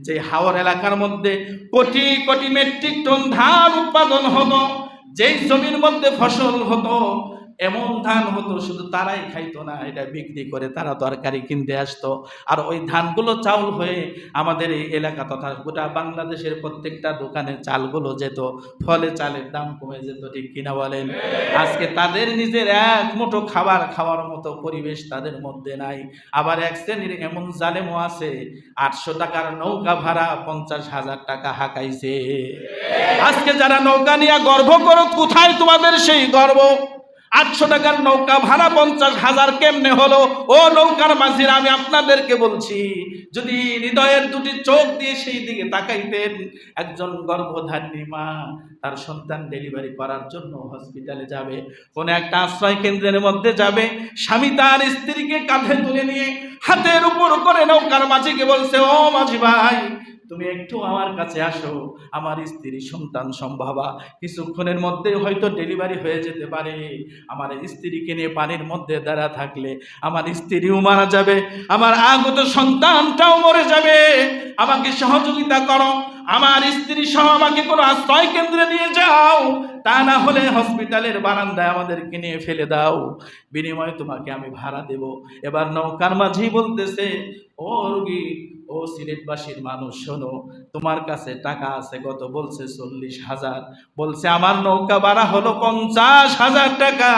যে হাওর এলাকার মধ্যে কোটি কোটি মেট্রিক টন ধান উৎপাদন হতো, যেই জমির মধ্যে ফসল হতো এমন ধান হতো, শুধু তারাই খাইতো না, এটা বিক্রি করে তারা তরকারি কিনতে আসতো। আর ওই ধানগুলো চাউল হয়ে আমাদের এই এলাকা তথা গোটা বাংলাদেশের প্রত্যেকটা দোকানে চালগুলো যেত, ফলে চালের দাম কমে যেত, ঠিক কিনা বলেন? আজকে তাদের নিজের এক মুঠো খাবার খাওয়ার মতো পরিবেশ তাদের মধ্যে নাই। আবার এক শ্রেণির এমন জালেমও আছে, আটশো টাকার নৌকা ভাড়া পঞ্চাশ হাজার টাকা হাঁকাইছে। আজকে যারা নৌকা নিয়ে গর্ব করো, কোথায় তোমাদের সেই গর্ব? আটশো টাকার নৌকা ভাড়া পঞ্চাশ হাজার কেমনে হলো? ও নৌকার মাঝিরা, আমি আপনাদেরকে বলছি, যদি হৃদয়ের দুটি চোখ দিয়ে সেই দিকে তাকাইতেন, একজন গর্ভধারিণী মা তার সন্তান ডেলিভারি করার জন্য হসপিটালে যাবে, কোনো একটা আশ্রয় কেন্দ্রের মধ্যে যাবে, স্বামী তার স্ত্রীকে কাঁধে তুলে নিয়ে হাতের উপর করে নৌকার মাঝিকে বলছে, ও মাঝি ভাই তুমি একটু আমার কাছে আসো। আমার স্ত্রী সন্তান সম্ভাবা। কিছুক্ষণের মধ্যে হয়তো ডেলিভারি হয়ে যেতে পারে। আমার স্ত্রীকে নিয়ে পানির মধ্যে দাঁড়া থাকলে আমার স্ত্রীও মারা যাবে। আমার আগত সন্তানটাও মরে যাবে। আমাকে সহযোগিতা করো। আমার স্ত্রী সহ আমাকে কোনো আশ্রয় কেন্দ্রে নিয়ে যাও। তা না হলে হসপিটালের বারান্দায় আমাদেরকে নিয়ে ফেলে দাও। বিনিময়ে তোমাকে আমি ভাড়া দেব। এবার নৌকার মাঝি বলতেছে, ও রুগী ও সিলেটবাসীর মানুষ, শোনো, তোমার কাছে টাকা আছে কত বলছে চল্লিশ হাজার। বলছে, আমার নৌকা বাড়া হলো পঞ্চাশ হাজার টাকা।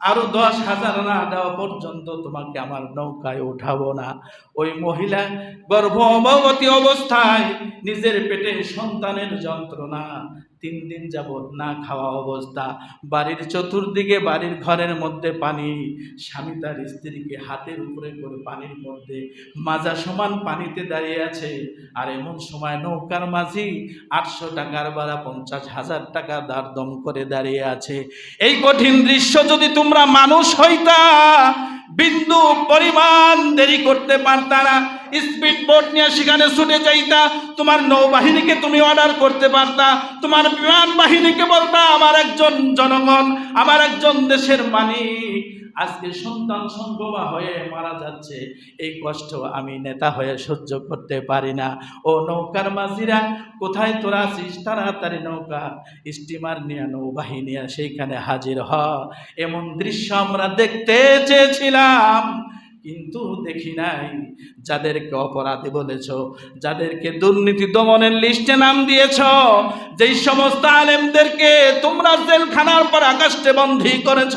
আরও দশ হাজার না দেওয়া পর্যন্ত তোমাকে আমার নৌকায় উঠাবো না। ওই মহিলা গর্ভবতী অবস্থায় নিজের পেটে সন্তানের যন্ত্রণা তিন দিন যাবৎ না খাওয়া অবস্থা। বাড়ির চতুর্দিকে বাড়ির ঘরের মধ্যে পানি। স্বামী তার স্ত্রীকে হাতের উপরে করে পানির মধ্যে মাজা সমান পানিতে দাঁড়িয়ে আছে। আর এমন সময় নৌকার মাঝি আটশো টাকার বাড়া পঞ্চাশ হাজার টাকা দার দম করে দাঁড়িয়ে আছে। এই কঠিন দৃশ্য যদি তোমরা মানুষ হইতা, বিন্দু পরিমাণ দেরি করতে পারতা না। স্পিড বোট নিয়ে সেখানে ছুটে যাইতা। তোমার নৌবাহিনীকে তুমি অর্ডার করতে পারতা। তোমার বিমান বাহিনীকে বলতা, আমার একজন জনগণ, আমার একজন দেশের মালিক। আজকে সন্তান সংগমা হয়ে মারা যাচ্ছে। এই কষ্ট আমি নেতা হয়ে সহ্য করতে পারি না। ও নৌকার মাঝিরা, কোথায় তোরা আছিস? তাড়াতাড়ি নৌকা। স্টিমার নিয়ে নৌবাহিনী সেইখানে হাজির হ। এমন দৃশ্য আমরা দেখতে চেয়েছিলাম। কিন্তু দেখি নাই। যাদেরকে অপরাধী বলেছ, যাদেরকে দুর্নীতি দমনের লিস্টে নাম দিয়েছ, যেই সমস্ত আলেমদেরকে তোমরা জেলখানার পর আকাশে বন্দী করেছ,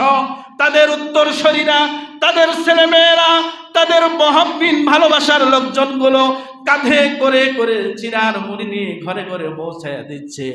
তাদের উত্তর শরীরা তাদের ছেলেমেয়েরা, তাদের মহাবিন ভালোবাসার লোকজনগুলো কাঁধে করে করে চিরার মুড়ি নিয়ে ঘরে ঘরে পৌঁছায় দিচ্ছে।